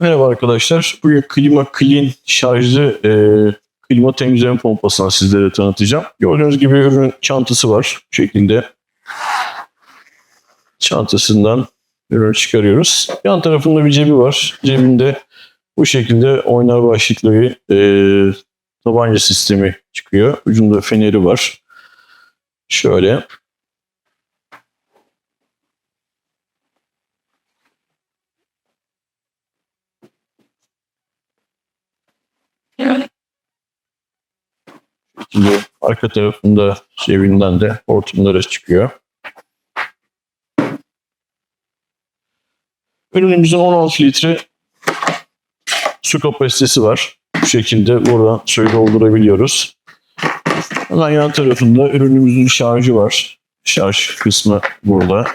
Merhaba arkadaşlar. Bugün klima clean şarjlı e, klima temizleme pompasını sizlere tanıtacağım. Gördüğünüz gibi ürün çantası var. Bu şekilde çantasından ürünü çıkarıyoruz. Yan tarafında bir cebi var. Cebinde bu şekilde oynar başlıklı bir e, tabanca sistemi çıkıyor. Ucunda feneri var. Şöyle Şimdi arka tarafında cebinden de hortumları çıkıyor. Ürünümüzün 16 litre su kapasitesi var. Bu şekilde buradan suyu doldurabiliyoruz. Hemen yan tarafında ürünümüzün şarjı var. Şarj kısmı burada.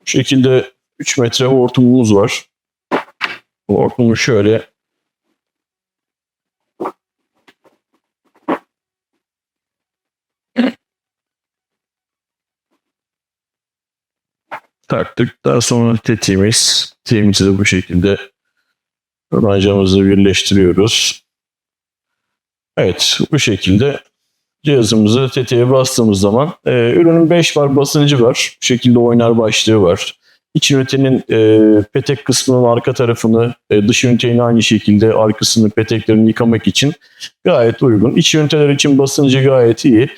Bu şekilde 3 metre hortumumuz var. Hortumu şöyle taktık. Daha sonra tetiğimiz, tetiğimizi de bu şekilde rancamızı birleştiriyoruz. Evet bu şekilde cihazımızı tetiğe bastığımız zaman e, ürünün 5 bar basıncı var. Bu şekilde oynar başlığı var. İç ünitenin e, petek kısmının arka tarafını, e, dış ünitenin aynı şekilde arkasını peteklerini yıkamak için gayet uygun. İç üniteler için basıncı gayet iyi.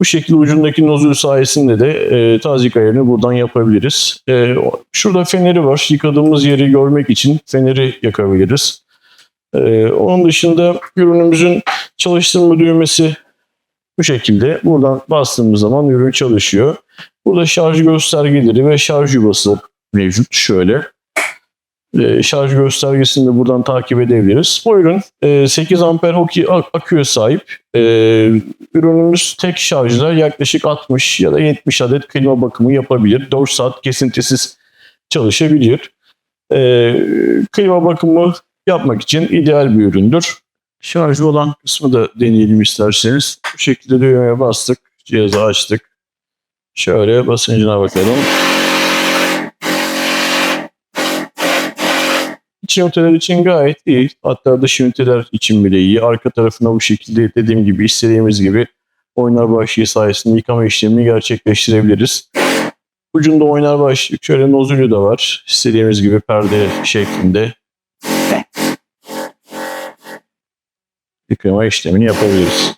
Bu şekilde ucundaki nozul sayesinde de e, tazik ayarını buradan yapabiliriz. E, şurada feneri var. Yıkadığımız yeri görmek için feneri yakabiliriz. E, onun dışında ürünümüzün çalıştırma düğmesi bu şekilde. Buradan bastığımız zaman ürün çalışıyor. Burada şarj göstergeleri ve şarj yuvası mevcut. Şöyle. E, şarj göstergesini de buradan takip edebiliriz. Bu ürün e, 8 amper hoki aküye sahip. E, ürünümüz tek şarjla yaklaşık 60 ya da 70 adet klima bakımı yapabilir. 4 saat kesintisiz çalışabilir. E, klima bakımı yapmak için ideal bir üründür. Şarjı olan kısmı da deneyelim isterseniz. Bu şekilde düğmeye bastık. Cihazı açtık. Şöyle basıncına bakalım. İç üniteler için gayet iyi. Hatta dış üniteler için bile iyi. Arka tarafına bu şekilde dediğim gibi istediğimiz gibi oynar başlığı sayesinde yıkama işlemini gerçekleştirebiliriz. Ucunda oynar başlık şöyle nozülü de var. İstediğimiz gibi perde şeklinde yıkama işlemini yapabiliriz.